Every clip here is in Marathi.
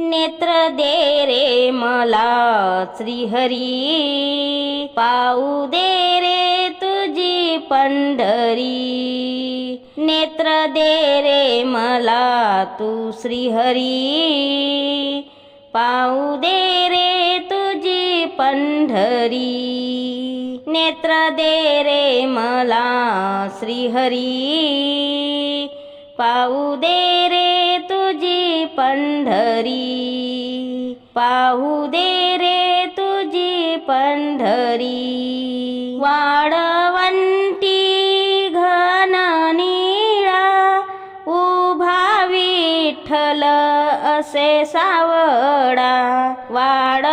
नेत्र दे रे मला श्रीहरी. पाऊ दे रे तुझी पंढरी. नेत्र दे रे मला तू श्रीहरी. पाऊ दे रे तुझी पंढरी. नेत्र दे रे मला श्रीहरी. पाऊ दे रे तुझी पंढरी. पाहू दे रे तुझी पंढरी. वाळवंटी घन निळा उभा विठ्ठल असे सावडा. वाड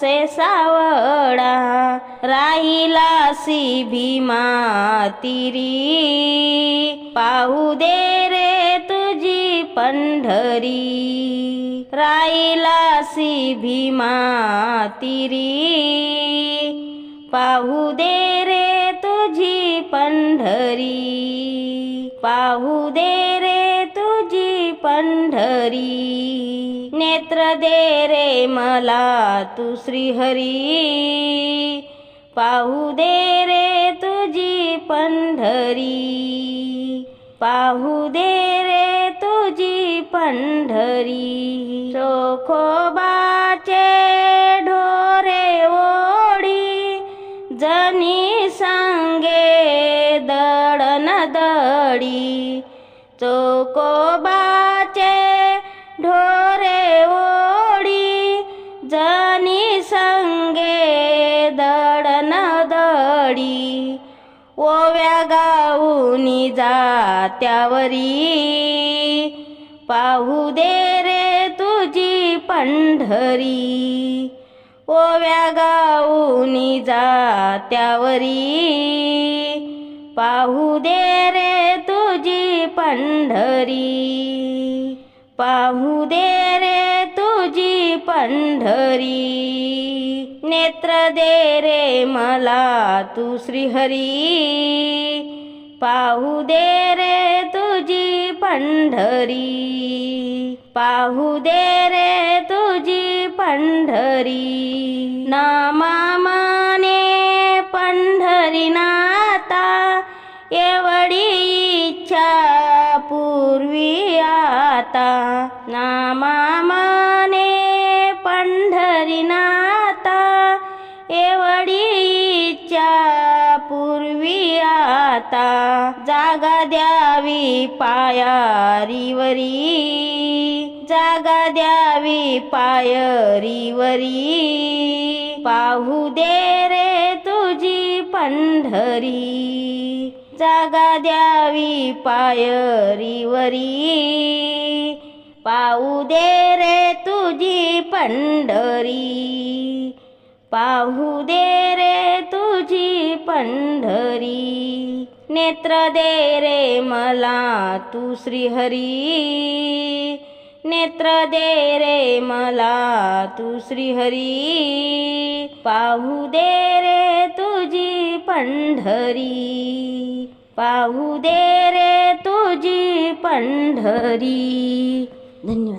असे सावडा राहिलासी भीमा तिरी। पाहू दे रे तुझी पंढरी। राहिलासी भीमा तिरी। पाहू दे रे तुझी पंढरी। पाहू दे रे तुझी पंढरी। नेत्र दे रे मला तू श्रीहरी. पाहू दे रे तुझी पंढरी. पाहू दे रे तुझी पंढरी. चोखोबाचे ढोरे ओढी जनी सांगे दडन दडी चोकोबाचे ओव्या गाऊनी जात्यावरी. पाहू दे रे तुझी पंढरी. ओव्या गाऊनी जात्यावरी. पाहू दे रे तुझी पंढरी. पाहू दे रे तुझी पंढरी. नेत्र दे रे मला तू श्रीहरी. पाहू दे रे तुझी पंढरी. पाहू दे रे तुझी पंढरी. नामा माने पंढरीनाथा एवढी इच्छा पूर्वी आता. नामा माने ना पूर्वी आता. जागा द्यावी पायारीवरी. जागा द्यावी पायरीवरी. पाहू दे रे तुझी पंढरी. जागा द्यावी पायरीवरी. पाहू दे रे तुझी पंढरी. पाहू दे रे तुझी पंढरी. नेत्र दे रे मला तू श्रीहरी. नेत्र दे रे मला तू श्रीहरी. पाहू दे रे तुझी पंढरी. पाहू दे रे तुझी पंढरी. धन्यवाद.